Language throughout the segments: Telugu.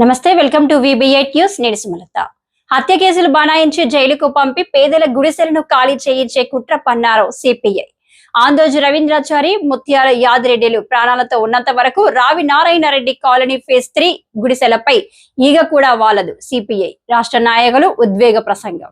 నమస్తే వెల్కమ్ టు విబిఎట్ న్యూస్. నేను సుమలత. హత్య కేసులు బనాయించి జైలుకు పంపి పేదల గుడిసెలను ఖాళీ చేయించే కుట్ర పన్నారు సిపిఐ ఆందోజు రవీంద్రాచారి ముత్యాల యాదిరెడ్డిలు ప్రాణాలతో ఉన్నంత వరకు Ravi Narayanareddy colony phase three గుడిసెలపై ఈగ కూడా వాలదు సిపిఐ రాష్ట్ర నాయకులు ఉద్వేగ ప్రసంగం.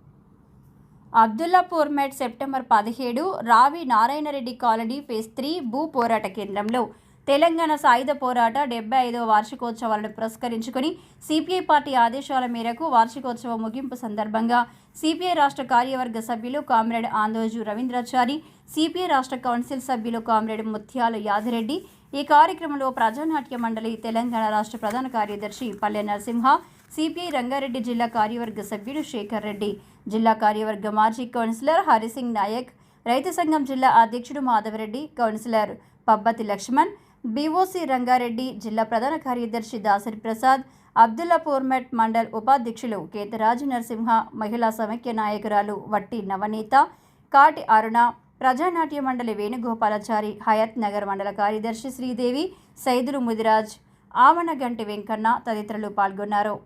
అబ్దుల్లాపూర్ మెట్ సెప్టెంబర్ పదిహేడు రావి నారాయణరెడ్డి కాలనీ ఫేజ్ త్రీ భూ పోరాట కేంద్రంలో తెలంగాణ సాయుధ పోరాట డెబ్బై ఐదవ వార్షికోత్సవాలను పురస్కరించుకుని సిపిఐ పార్టీ ఆదేశాల మేరకు వార్షికోత్సవ ముగింపు సందర్భంగా సిపిఐ రాష్ట్ర కార్యవర్గ సభ్యులు కామ్రేడ్ ఆందోజు రవీంద్రాచారి సిపిఐ రాష్ట్ర కౌన్సిల్ సభ్యులు కామ్రేడ్ ముత్యాల యాదిరెడ్డి ఈ కార్యక్రమంలో ప్రజానాట్య మండలి తెలంగాణ రాష్ట్ర ప్రధాన కార్యదర్శి పల్లె నరసింహ సిపిఐ రంగారెడ్డి జిల్లా కార్యవర్గ సభ్యుడు శేఖర్ రెడ్డి జిల్లా కార్యవర్గ మాజీ కౌన్సిలర్ హరిసింగ్ నాయక్ రైతు సంఘం జిల్లా అధ్యక్షుడు మాధవరెడ్డి కౌన్సిలర్ పబ్బతి లక్ష్మణ్ బీఓసీ రంగారెడ్డి జిల్లా ప్రధాన కార్యదర్శి దాసరి ప్రసాద్ అబ్దుల్లా మెట్ మండల్ ఉపాధ్యక్షులు కేతరాజు నరసింహ మహిళా సమైక్య నాయకురాలు వట్టి నవనీత కాటి అరుణ ప్రజానాట్య మండలి వేణుగోపాలాచారి హయత్ నగర్ మండల కార్యదర్శి శ్రీదేవి సైదులు ముదిరాజ్ ఆవనగంటి వెంకన్న తదితరులు పాల్గొన్నారు.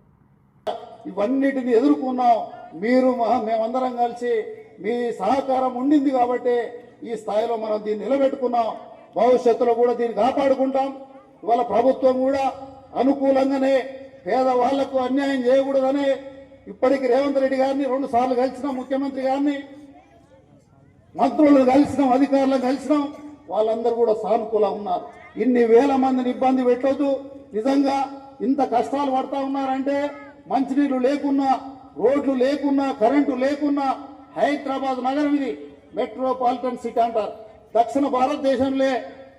ఇవన్నిటిని ఎదుర్కొన్నాం. మీరు మహా- మేమందరం కలిసి మీ సహకారం ఉండింది కాబట్టి ఈ స్థాయిలో మనం దీన్ని నిలబెట్టుకున్నాం. భవిష్యత్తులో కూడా దీన్ని కాపాడుకుంటాం. ఇవాళ ప్రభుత్వం కూడా అనుకూలంగానే పేదవాళ్ళకు అన్యాయం చేయకూడదని ఇప్పటికి రేవంత్ రెడ్డి గారిని రెండు సార్లు కలిసినాం ముఖ్యమంత్రి గారిని. మంత్రులను కలిసినాం అధికారులను కలిసినాం. వాళ్ళందరూ కూడా సానుకూలం ఉన్నారు. ఇన్ని వేల మందిని ఇబ్బంది పెట్టొద్దు. నిజంగా ఇంత కష్టాలు పడతా ఉన్నారంటే మంచినీళ్ళు లేకున్నా రోడ్లు లేకున్నా కరెంటు లేకున్నా హైదరాబాద్ నగరం ఇది. మెట్రోపాలిటన్ సిటీ అంటారు. దక్షిణ భారతదేశంలో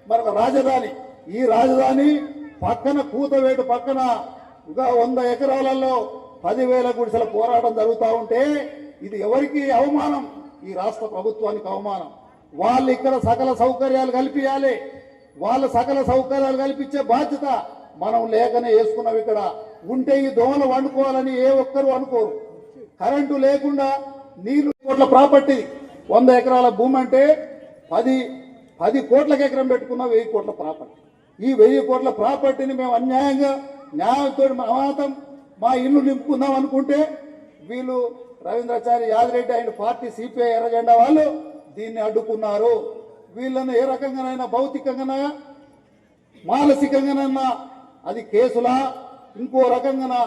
మరొక రాజధాని. ఈ రాజధాని పక్కన కూతవేటు పక్కన ఇంకా వంద ఎకరాలలో పదివేల గుడిసెల పోరాటం జరుగుతూ ఉంటే ఇది ఎవరికి అవమానం? ఈ రాష్ట్ర ప్రభుత్వానికి అవమానం. వాళ్ళు ఇక్కడ సకల సౌకర్యాలు కల్పించాలి. వాళ్ళ సకల సౌకర్యాలు కల్పించే బాధ్యత మనం లేకనే వేసుకున్నాం ఇక్కడ. ఉంటే ఈ దోమలు వండుకోవాలని ఏ ఒక్కరు అనుకోరు. కరెంటు లేకుండా నీళ్ళు కోట్ల ప్రాపర్టీ. వంద ఎకరాల భూమి అంటే పది పది కోట్లకు ఎకరం పెట్టుకున్న వెయ్యి కోట్ల ప్రాపర్టీ. ఈ వెయ్యి కోట్ల ప్రాపర్టీని మేము అన్యాయంగా న్యాయంతో మాతం మా ఇల్లు నింపుకుందాం అనుకుంటే వీళ్ళు Ravindrachari Yadireddy and party CPI ఎర్రజెండా వాళ్ళు దీన్ని అడ్డుకున్నారు. వీళ్ళను ఏ రకంగానైనా భౌతికంగా మానసికంగానన్నా అది కేసులా? ఇంకో రకంగా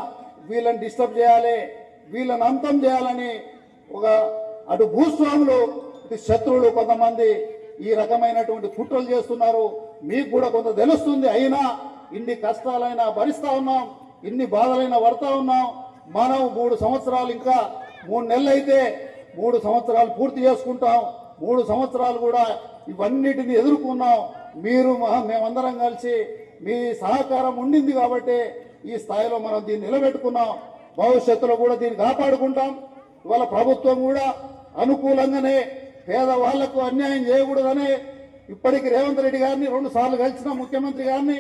వీళ్ళని డిస్టర్బ్ చేయాలి వీళ్ళని అంతం చేయాలని ఒక అటు భూస్వాములు ఇటు శత్రువులు కొంతమంది ఈ రకమైనటువంటి కుట్రలు చేస్తున్నారు. మీకు కూడా కొంత తెలుస్తుంది. అయినా ఇన్ని కష్టాలైనా భరిస్తా ఉన్నాం. ఇన్ని బాధలైనా పడతా ఉన్నాం. మనం మూడు సంవత్సరాలు ఇంకా మూడు నెలలు అయితే మూడు సంవత్సరాలు పూర్తి చేసుకుంటాం. మూడు సంవత్సరాలు కూడా ఇవన్నిటిని ఎదుర్కొన్నాం. మీరు మహా- మేమందరం కలిసి మీ సహకారం ఉండింది కాబట్టి ఈ స్థాయిలో మనం దీన్ని నిలబెట్టుకున్నాం. భవిష్యత్తులో కూడా దీన్ని కాపాడుకుంటాం. ఇవాళ ప్రభుత్వం కూడా అనుకూలంగానే పేదవాళ్ళకు అన్యాయం చేయకూడదని ఇప్పటికి రేవంత్ రెడ్డి గారిని రెండు సార్లు కలిసినాం ముఖ్యమంత్రి గారిని.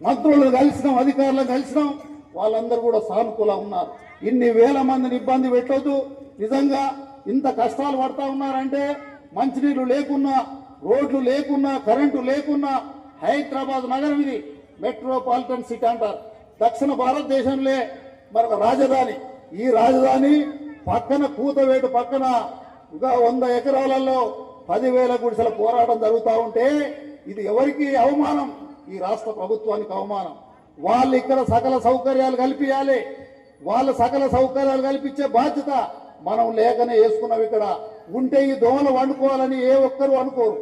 మంత్రులను కలిసినాం అధికారులను కలిసినాం. వాళ్ళందరూ కూడా సానుకూల ఉన్నారు. ఇన్ని వేల మందిని ఇబ్బంది పెట్టొద్దు. నిజంగా ఇంత కష్టాలు పడతా ఉన్నారంటే మంచినీళ్ళు లేకున్నా రోడ్లు లేకున్నా కరెంటు లేకున్నా హైదరాబాద్ నగరం ఇది మెట్రోపాలిటన్ సిటీ అంటారు. దక్షిణ భారతదేశంలో మరొక రాజధాని. ఈ రాజధాని పక్కన కూతవేటు పక్కన ఇంకా వంద ఎకరాలలో పదివేల గుడిసెల పోరాటం జరుగుతూ ఉంటే ఇది ఎవరికి అవమానం ఈ రాష్ట్ర ప్రభుత్వానికి అవమానం. వాళ్ళు ఇక్కడ సకల సౌకర్యాలు కల్పించాలి వాళ్ళ సకల సౌకర్యాలు కల్పించే బాధ్యత మనం లేకనే వేసుకున్నాం ఇక్కడ. ఉంటే ఈ దోమలు వండుకోవాలని ఏ ఒక్కరు అనుకోరు.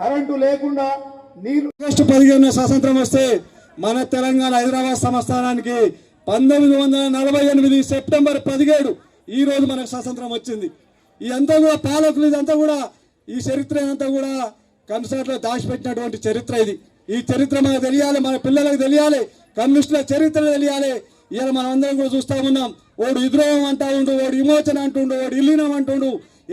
కరెంటు లేకుండా నీళ్ళు ఆగస్టు పదిహేను స్వాతంత్రం వస్తే మన తెలంగాణ హైదరాబాద్ సంస్థానానికి పంతొమ్మిది వందల నలభై ఎనిమిది సెప్టెంబర్ పదిహేడు ఈ రోజు మనకు స్వాతంత్రం వచ్చింది. ఇదంతా కూడా పాలకులు ఇదంతా కూడా ఈ చరిత్ర అంతా కూడా కన్సర్ట్లో దాచిపెట్టినటువంటి చరిత్ర ఇది. ఈ చరిత్ర మనకు తెలియాలి మన పిల్లలకు తెలియాలి కమ్యూనిస్టుల చరిత్ర తెలియాలి. ఇలా మనం అందరం కూడా చూస్తా ఉన్నాం ఓడు విద్రోహం అంటా ఉండు ఓడు విమోచన అంటుండు ఓడు ఇల్లీనం అంటుండు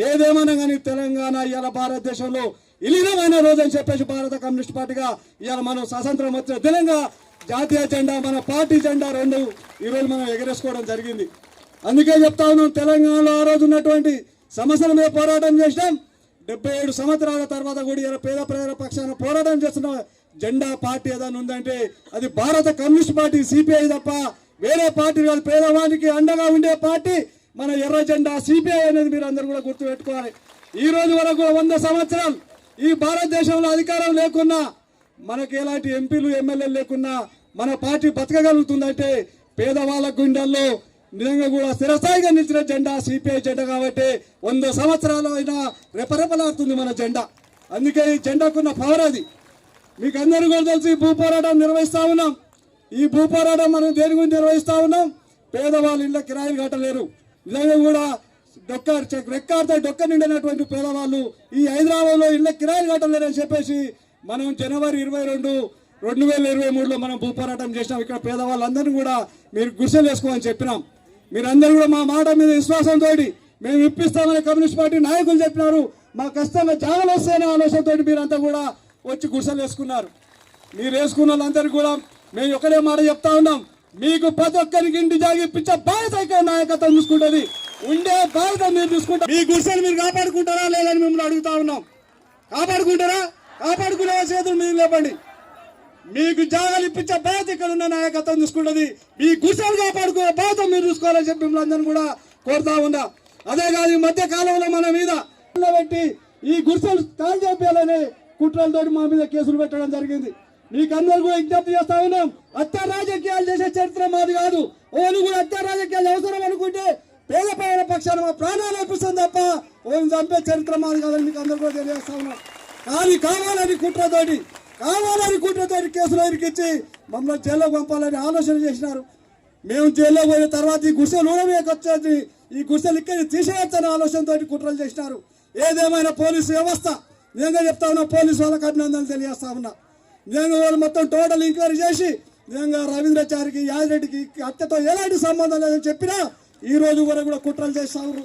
ఏదేమన్నా కానీ తెలంగాణ ఇవాళ భారతదేశంలో విలీనమైన రోజు అని చెప్పేసి భారత కమ్యూనిస్ట్ పార్టీగా ఇవాళ మనం స్వాతంత్రం వచ్చిన దినంగా జాతీయ జెండా మన పార్టీ జెండా రెండు ఈరోజు మనం ఎగరేసుకోవడం జరిగింది. అందుకే చెప్తా ఉన్నాం తెలంగాణలో ఆ రోజు ఉన్నటువంటి సమస్యల మీద పోరాటం చేసినాం? డెబ్బై ఏడు సంవత్సరాల తర్వాత కూడా ఇలా పేద ప్రజల పక్షాన పోరాటం చేస్తున్న. జెండా పార్టీ ఏదైనా ఉందంటే అది భారత కమ్యూనిస్ట్ పార్టీ సిపిఐ తప్ప వేరే పార్టీ కాదు. పేదవానికి అండగా ఉండే పార్టీ మన ఎర్ర జెండా సిపిఐ అనేది మీరు అందరూ కూడా గుర్తుపెట్టుకోవాలి. ఈ రోజు వరకు వంద సంవత్సరాలు ఈ భారతదేశంలో అధికారం లేకున్నా మనకి ఎలాంటి ఎంపీలు ఎమ్మెల్యేలు లేకున్నా మన పార్టీ బతకగలుగుతుందంటే పేదవాళ్ళ గుండెల్లో నిజంగా కూడా స్థిరస్థాయిగా నిలిచిన జెండా సిపిఐ జెండా కాబట్టి వంద సంవత్సరాలు అయినా రెపరెపలాడుతుంది మన జెండా. అందుకే ఈ జెండాకున్న పవర్ అది. మీకు అందరూ కూడా తెలిసి భూ పోరాటం నిర్వహిస్తా ఉన్నాం. ఈ భూ పోరాటం మనం దేని గురించి నిర్వహిస్తా ఉన్నాం? పేదవాళ్ళు ఇళ్ళ కిరాయిలు కట్టలేరు. నిజంగా కూడా డొక్క చెక్ రెక్కాడితే డొక్క నిండినటువంటి పేదవాళ్ళు ఈ హైదరాబాద్లో ఇళ్ళ కిరాయిలు కట్టలేరు అని చెప్పేసి మనం జనవరి ఇరవై రెండు రెండు వేల ఇరవై మూడులో మనం భూ పోరాటం చేసినాం. ఇక్కడ పేదవాళ్ళందరినీ కూడా మీరు గుడిసెలు వేసుకోమని చెప్పినాం. మీరందరూ కూడా మా మాట మీద విశ్వాసంతో మేము ఇప్పిస్తామని కమ్యూనిస్ట్ పార్టీ నాయకులు చెప్పినారు. మా కష్టంగా జాగలు వస్తాయనే ఆలోచనతో మీరంతా కూడా వచ్చి గుడిసెలు వేసుకున్నారు. మీరు వేసుకున్న వాళ్ళందరికీ కూడా మేము ఒకటే మాట చెప్తా ఉన్నాం. మీకు ప్రతి ఒక్కరికి ఇంటి జాగి ఇప్పించే బాధ్యత ఇక్కడ నాయకత్వం చూసుకుంటుంది ఉండే బాధ్యత మీరు చూసుకుంటారు మీ గుడిసెలు మీరు కాపాడుకుంటారా? లేదని మిమ్మల్ని అడుగుతా ఉన్నాం. కాపాడుకుంటారా? కాపాడుకునే చేతులు మీరు లేపండి. మీకు జాగాలు ఇప్పించే బాధ్యత ఇక్కడ ఉన్న నాయకత్వం చూసుకుంటది మీ గుడిసెలు కాపాడుకునే బాధ్యత మీరు చూసుకోవాలని చెప్పి మిమ్మల్ని కూడా కోరుతా ఉన్నా. అదే కాదు ఈ మధ్య కాలంలో మన మీద పెట్టి ఈ గుడిసెలు కాల్ చేయాలని కుట్రలతో మా మీద కేసులు పెట్టడం జరిగింది. మీకు అందరూ కూడా విజ్ఞప్తి చేస్తా ఉన్నాం. అత్య రాజకీయాలు చేసే చరిత్ర మాది కాదు. ఓను కూడా అత్య రాజకీయాలు అవసరం అనుకుంటే పేద పైన పక్షాన మా ప్రాణాలు అర్పిస్తుంది తప్ప ఓను చంపే చరిత్ర మాది కాదని మీకు అందరూ కూడా తెలియజేస్తా ఉన్నాం. కానీ కావాలని కుట్రతోటి కావాలని కుట్రతోటి కేసులో ఇరికిచ్చి మమ్మల్ని జైల్లో పంపాలని ఆలోచన చేసినారు. మేము జైల్లో పోయిన తర్వాత ఈ గుడిసెలు ఊడవేకొచ్చేది ఈ గుడిసెలు ఇక్కడ తీసేయొచ్చని ఆలోచనతో కుట్రలు చేసినారు. ఏదేమైనా పోలీసు వ్యవస్థ నిజంగా చెప్తా ఉన్నా పోలీసు వాళ్ళకి అభినందనలు తెలియజేస్తా ఉన్నా. నేను వాళ్ళు మొత్తం టోటల్ ఎంక్వైరీ చేసి నిజంగా రవీంద్రచారికి యాదిరెడ్డికి హత్యతో ఎలాంటి సంబంధం లేదని చెప్పినా ఈ రోజు వరకు కూడా కుట్రలు చేస్తారు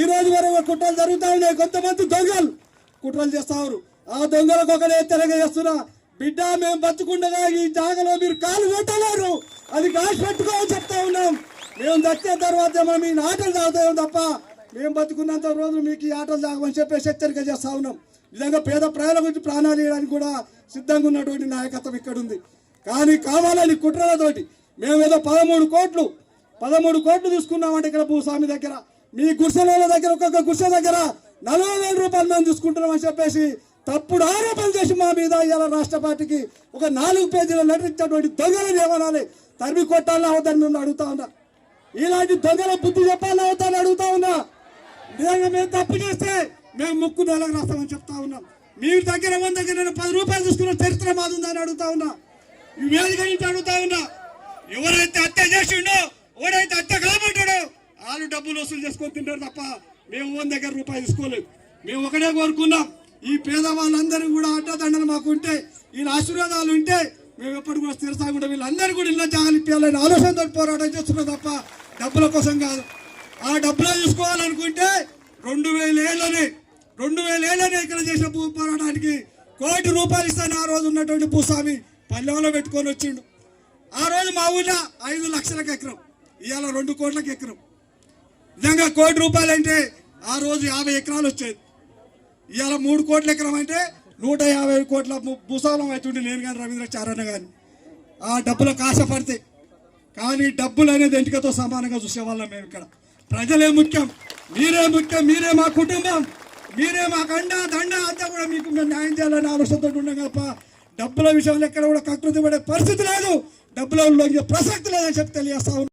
ఈ రోజు వరకు కుట్రలు జరుగుతూ ఉన్నాయి. కొంతమంది దొంగలు కుట్రలు చేస్తా ఆ దొంగలకు ఒకటే తెలియజేస్తున్నా బిడ్డ మేము బతుకుండగా ఈ జాగలో మీరు కాలు పెట్టలేరు అది కాసి పెట్టుకోమని చెప్తా ఉన్నాం. మేము దక్కిన తర్వాత మనం ఈ ఆటలు తాగుతాం తప్ప మేము బతుకున్నంత రోజులు మీకు ఈ ఆటలు తాగమని చెప్పేసి హెచ్చరిక చేస్తా ఉన్నాం. నిజంగా పేద ప్రజల గురించి ప్రాణాలు ఇవ్వడానికి కూడా సిద్ధంగా ఉన్నటువంటి నాయకత్వం ఇక్కడ ఉంది కానీ కావాలని కుట్రలతోటి మేము ఏదో పదమూడు కోట్లు పదమూడు కోట్లు తీసుకున్నామంటే ఇక్కడ భూస్వామి దగ్గర. మీ గుడిసెల దగ్గర ఒక్కొక్క గుడిసె దగ్గర నలభై వేల రూపాయలు మేము తీసుకుంటున్నామని చెప్పేసి తప్పుడు ఆరోపణలు చేసి మా మీద ఇవాళ రాష్ట్ర పార్టీకి ఒక నాలుగు పేజీల లెటర్ ఇచ్చినటువంటి దొంగలను ఏమనాలి తరిమి కొట్టాలని అవుతాను మేము అడుగుతా ఉన్నా. ఇలాంటి దొంగల బుద్ధి చెప్పాలని అవుతాను అడుగుతా ఉన్నా. నిజంగా మేము తప్పు చేస్తే మేము ముక్కు నెలకు రాస్తామని చెప్తా ఉన్నాం. మీ దగ్గర మన దగ్గర నేను పది రూపాయలు తీసుకున్న చరిత్ర మాది ఉందని అడుగుతా ఉన్నా. వేదిక నుంచి అడుగుతా ఉన్నా. ఎవరైతే హత్య చేసిండో ఎవరైతే హత్య కాబట్టాడో వాళ్ళు డబ్బులు వసూలు చేసుకొని తింటారు తప్ప మేము వన్ దగ్గర రూపాయలు తీసుకోలేదు. మేము ఒకటే కోరుకున్నాం. ఈ పేదవాళ్ళందరూ కూడా అడ్డదండలు మాకు ఉంటే వీళ్ళ ఆశీర్వాదాలు ఉంటే మేము ఎప్పుడు కూడా స్థిరసాగుంటే వీళ్ళందరూ కూడా ఇళ్ళ జాగాలు ఇప్పించాలని ఆలోచనతో పోరాటం చేస్తున్నాం తప్ప డబ్బుల కోసం కాదు. ఆ డబ్బులు చూసుకోవాలనుకుంటే రెండు వేల ఏళ్ళని రెండు వేల ఏళ్ళని ఇక్కడ చేసిన భూ పోరాటానికి కోటి రూపాయలు ఇస్తాను ఆ రోజు ఉన్నటువంటి భూస్వామి పల్లెంలో పెట్టుకొని వచ్చిండు. ఆ రోజు మా ఊళ్ళో ఐదు లక్షలకు ఎకరం ఇవాళ రెండు కోట్లకు ఎకరం. నిజంగా కోటి రూపాయలు అంటే ఆ రోజు యాభై ఎకరాలు వచ్చేది ఇవాళ మూడు కోట్ల ఎకరం అంటే నూట యాభై కోట్ల భూసాలం అవుతుండే నేను కానీ రవీంద్ర చారణ కానీ ఆ డబ్బులు కాశపడితే కానీ డబ్బులు అనేది ఎంటికతో సమానంగా చూసేవాళ్ళం మేము ఇక్కడ. ప్రజలే ముఖ్యం. మీరే ముఖ్యం మీరే మా కుటుంబం. మీరే మాకు అండ దండ అంతా కూడా మీకు మేము న్యాయం చేయాలని ఆలోచనతో ఉన్నాం తప్ప డబ్బుల విషయంలో ఎక్కడ కూడా కకృతి పడే పరిస్థితి లేదు. డబ్బుల ప్రసక్తి లేదని చెప్పి తెలియజేస్తా